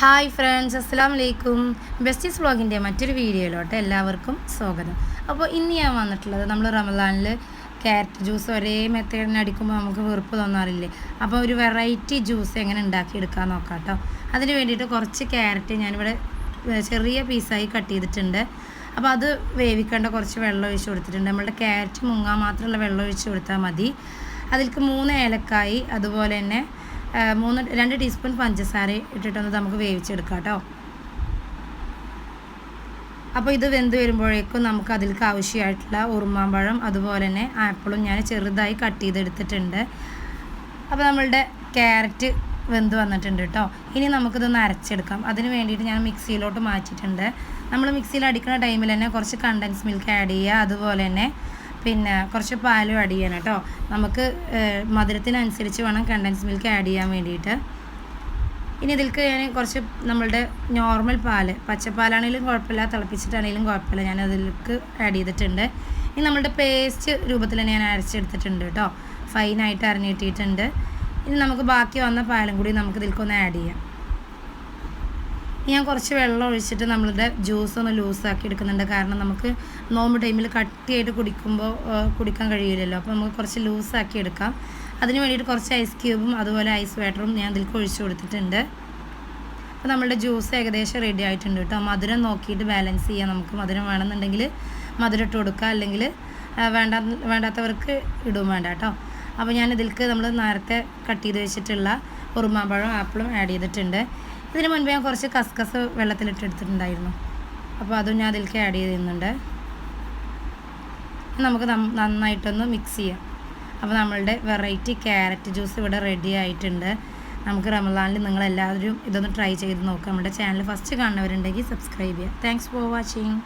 Hi friends അസ്സാം വലൈക്കും besties വ്ളോഗിന്റെ മറ്റൊരു വീഡിയോയിലോട്ട് എല്ലാവർക്കും സ്വാഗതം. അപ്പോൾ ഇന്ന് ഞാൻ വന്നിട്ടുള്ളത് നമ്മൾ റമദാനിൽ ക്യാരറ്റ് ജ്യൂസ് ഒരേ മെത്തേഡിന് അടിക്കുമ്പോൾ നമുക്ക് വെറുപ്പ് തോന്നാറില്ലേ? അപ്പോൾ ഒരു വെറൈറ്റി ജ്യൂസ് എങ്ങനെ ഉണ്ടാക്കിയെടുക്കാൻ നോക്കാം കേട്ടോ അതിന് വേണ്ടിയിട്ട് കുറച്ച് ക്യാരറ്റ് ഞാനിവിടെ ചെറിയ പീസായി കട്ട് ചെയ്തിട്ടുണ്ട്. അപ്പോൾ അത് വേവിക്കേണ്ട കുറച്ച് വെള്ളം ഒഴിച്ച് കൊടുത്തിട്ടുണ്ട്. നമ്മളുടെ ക്യാരറ്റ് മുങ്ങാൻ മാത്രമുള്ള വെള്ളം ഒഴിച്ച് കൊടുത്താൽ മതി. അതിലേക്ക് മൂന്ന് ഏലക്കായി അതുപോലെ തന്നെ മൂന്ന് രണ്ട് ടീസ്പൂൺ പഞ്ചസാര ഇട്ടിട്ടൊന്ന് നമുക്ക് വേവിച്ചെടുക്കാം കേട്ടോ അപ്പോൾ ഇത് വെന്ത് വരുമ്പോഴേക്കും നമുക്ക് അതിലേക്ക് ആവശ്യമായിട്ടുള്ള ഉറുമാമ്പഴം അതുപോലെ തന്നെ ആപ്പിളും ഞാൻ ചെറുതായി കട്ട് ചെയ്തെടുത്തിട്ടുണ്ട്. അപ്പോൾ നമ്മളുടെ ക്യാരറ്റ് വെന്ത് വന്നിട്ടുണ്ട് കേട്ടോ ഇനി നമുക്കിതൊന്ന് അരച്ചെടുക്കാം. അതിന് വേണ്ടിയിട്ട് ഞാൻ മിക്സിയിലോട്ട് മാറ്റിയിട്ടുണ്ട്. നമ്മൾ മിക്സിയിൽ അടിക്കുന്ന ടൈമിൽ തന്നെ കുറച്ച് കണ്ടൻസ് മിൽക്ക് ആഡ് ചെയ്യുക അതുപോലെ തന്നെ പിന്നെ കുറച്ച് പാലും ആഡ് ചെയ്യണം കേട്ടോ നമുക്ക് മധുരത്തിനനുസരിച്ച് വേണം കണ്ടൻസ് മിൽക്ക് ആഡ് ചെയ്യാൻ വേണ്ടിയിട്ട്. ഇനി ഇതിൽക്ക് ഞാൻ കുറച്ച് നമ്മളുടെ നോർമൽ പാൽ പച്ചപ്പാലാണെങ്കിലും കുഴപ്പമില്ല തിളപ്പിച്ചിട്ടാണെങ്കിലും കുഴപ്പമില്ല. ഞാൻ അതിലേക്ക് ആഡ് ചെയ്തിട്ടുണ്ട്. ഇനി നമ്മളുടെ പേസ്റ്റ് രൂപത്തിൽ ഞാൻ അരച്ചെടുത്തിട്ടുണ്ട് കേട്ടോ ഫൈനായിട്ട് അരഞ്ഞിട്ടിട്ടുണ്ട് ഇനി നമുക്ക് ബാക്കി വന്ന പാലും കൂടി നമുക്ക് ഇതിലേക്കൊന്ന് ആഡ് ചെയ്യാം. ഞാൻ കുറച്ച് വെള്ളം ഒഴിച്ചിട്ട് നമ്മളുടെ ജ്യൂസ് ഒന്ന് ലൂസാക്കി എടുക്കുന്നുണ്ട്. കാരണം നമുക്ക് നോമ്പ് ടൈമിൽ കട്ടിയായിട്ട് കുടിക്കുമ്പോൾ കുടിക്കാൻ കഴിയില്ലല്ലോ അപ്പോൾ നമുക്ക് കുറച്ച് ലൂസാക്കി എടുക്കാം. അതിന് വേണ്ടിയിട്ട് കുറച്ച് ഐസ് ക്യൂബും അതുപോലെ ഐസ് വാട്ടറും ഞാൻ ഇതിലേക്ക് ഒഴിച്ചു കൊടുത്തിട്ടുണ്ട്. അപ്പോൾ നമ്മളുടെ ജ്യൂസ് ഏകദേശം റെഡി ആയിട്ടുണ്ട് കേട്ടോ. മധുരം നോക്കിയിട്ട് ബാലൻസ് ചെയ്യാം നമുക്ക്. മധുരം വേണമെന്നുണ്ടെങ്കിൽ മധുരം ഇട്ട് കൊടുക്കുക അല്ലെങ്കിൽ വേണ്ട വേണ്ടാത്തവർക്ക് ഇടും വേണ്ട കേട്ടോ. അപ്പോൾ ഞാൻ ഇതിലേക്ക് നമ്മൾ നേരത്തെ കട്ട് ചെയ്ത് വെച്ചിട്ടുള്ള ഉറുമാമ്പഴം ആപ്പിളും ആഡ് ചെയ്തിട്ടുണ്ട്. ഇതിന് മുൻപ് ഞാൻ കുറച്ച് കസ്കസ് വെള്ളത്തിലിട്ട് എടുത്തിട്ടുണ്ടായിരുന്നു. അപ്പോൾ അതും ഞാൻ അതിലേക്ക് ആഡ് ചെയ്യുന്നുണ്ട് നമുക്ക് നന്നായിട്ടൊന്ന് മിക്സ് ചെയ്യാം. അപ്പോൾ നമ്മളുടെ വെറൈറ്റി ക്യാരറ്റ് ജ്യൂസ് ഇവിടെ റെഡി ആയിട്ടുണ്ട്. നമുക്ക് റമദാനിൽ നിങ്ങൾ എല്ലാവരും ഇതൊന്ന് ട്രൈ ചെയ്ത് നോക്കുക നമ്മുടെ ചാനൽ ഫസ്റ്റ് കാണുന്നവരുണ്ടെങ്കിൽ സബ്സ്ക്രൈബ് ചെയ്യുക. Thanks for watching.